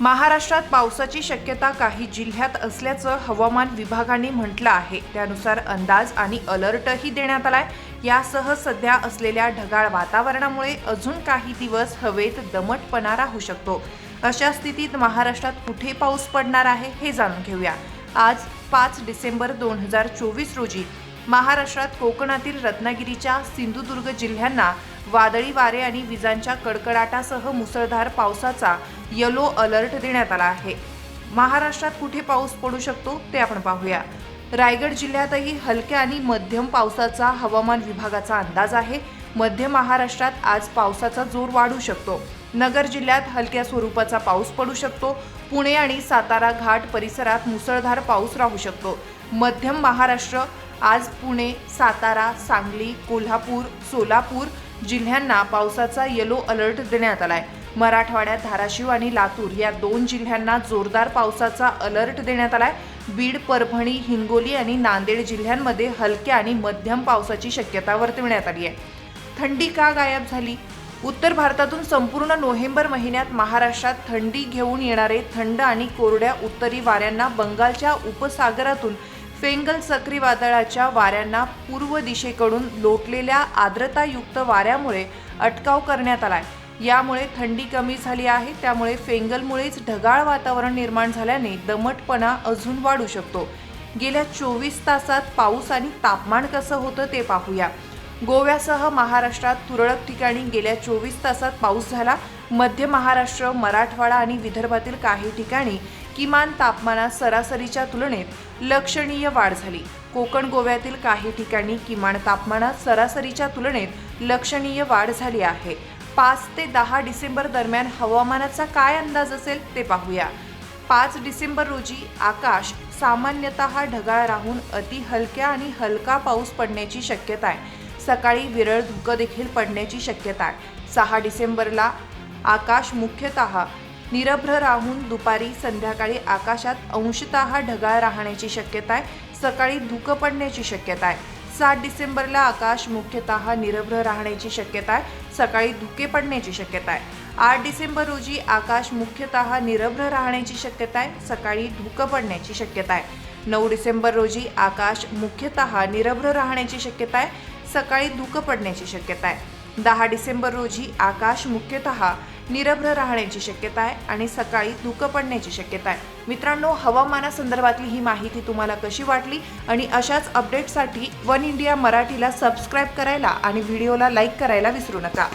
महाराष्ट्रात पावसाची शक्यता काही जिल्ह्यात असल्याचं हवामान विभागाने म्हटलं आहे. त्यानुसार अंदाज आणि अलर्टही देण्यात आलाय. यासह सध्या असलेल्या ढगाळ वातावरणामुळे अजून काही दिवस हवेत दमटपणा राहू शकतो. अशा स्थितीत महाराष्ट्रात कुठे पाऊस पडणार आहे हे जाणून घेऊया. आज पाच डिसेंबर दोन हजार चोवीस रोजी महाराष्ट्रात कोकणातील रत्नागिरीच्या सिंधुदुर्ग जिल्ह्यांना वादळी वारे आणि विजांच्या कडकडाटासह मुसळधार पावसाचा यलो अलर्ट देण्यात आला आहे. महाराष्ट्रात कुठे पाऊस पडू शकतो ते आपण पाहूया. रायगड जिल्ह्यातही हलक्या आणि मध्यम पावसाचा हवामान विभागाचा अंदाज आहे. मध्य महाराष्ट्रात आज पावसाचा जोर वाढू शकतो. नगर जिल्ह्यात हलक्या स्वरूपाचा पाऊस पडू शकतो. पुणे आणि सातारा घाट परिसरात मुसळधार पाऊस राहू शकतो. मध्यम महाराष्ट्र आज पुणे सातारा सांगली कोल्हापूर सोलापूर जिल्ह्यांना पावसाचा येलो अलर्ट देण्यात आलाय. मराठवाड्यात धाराशिव आणि लातूर या दोन जिल्ह्यांना जोरदार पावसाचा अलर्ट देण्यात आलाय. बीड परभणी हिंगोली आणि नांदेड जिल्ह्यांमध्ये हलक्या आणि मध्यम पावसाची शक्यता वर्तविण्यात आली आहे. थंडी का गायब झाली? उत्तर भारतातून संपूर्ण नोव्हेंबर महिन्यात महाराष्ट्रात थंडी घेऊन येणारे थंड आणि कोरड्या उत्तरी वाऱ्यांना बंगालच्या उपसागरातून फेंगल चक्रीवादळाच्या वाऱ्यांना पूर्व दिशेकडून लोटलेल्या आर्द्रतायुक्त वाऱ्यामुळे अटकाव करण्यात आलाय. यामुळे थंडी कमी झाली आहे त्यामुळे फेंगलमुळेच ढगाळ वातावरण निर्माण झाल्याने दमटपणा अजून वाढू शकतो. गेल्या चोवीस तासात पाऊस आणि तापमान कसं होतं ते पाहूया. गोव्यासह महाराष्ट्रात तुरळक ठिकाणी गेल्या चोवीस तासात पाऊस झाला मध्य महाराष्ट्र मराठवाडा आणि विदर्भातील काही ठिकाणी किमान तापमानात सरासरीच्या तुलनेत लक्षणीय वाढ झाली. कोकण गोव्यातील काही ठिकाणी किमान तापमानात सरासरीच्या तुलनेत लक्षणीय वाढ झाली आहे. पाच ते दहा डिसेंबर दरम्यान हवामानाचा काय अंदाज असेल ते पाहूया. पाच डिसेंबर रोजी आकाश सामान्यतः ढगाळ राहून अति हलक्या आणि हलका पाऊस पडण्याची शक्यता आहे. सकाळी विरळ धुकं देखील पडण्याची शक्यता आहे. सहा डिसेंबरला आकाश मुख्यतः निरभ्र राहून दुपारी संध्याकाळी आकाशात अंशतः ढगाळ राहण्याची शक्यता आहे. सकाळी धुकं पडण्याची शक्यता आहे. सात डिसेंबरला आकाश मुख्यतः निरभ्र राहण्याची शक्यता आहे. सकाळी धुके पडण्याची शक्यता आहे. आठ डिसेंबर रोजी आकाश मुख्यतः निरभ्र राहण्याची शक्यता आहे. सकाळी धुकं पडण्याची शक्यता आहे. नऊ डिसेंबर रोजी आकाश मुख्यतः निरभ्र राहण्याची शक्यता आहे. सकाळी धुकं पडण्याची शक्यता आहे. दहा डिसेंबर रोजी आकाश मुख्यतः निरभ्र राहण्याची शक्यता आहे आणि सकाळी धुकं पडण्याची शक्यता आहे. मित्रांनो हवामानासंदर्भातली ही माहिती तुम्हाला कशी वाटली आणि अशाच अपडेटसाठी वन इंडिया मराठीला सबस्क्राईब करायला आणि व्हिडिओला लाईक करायला विसरू नका.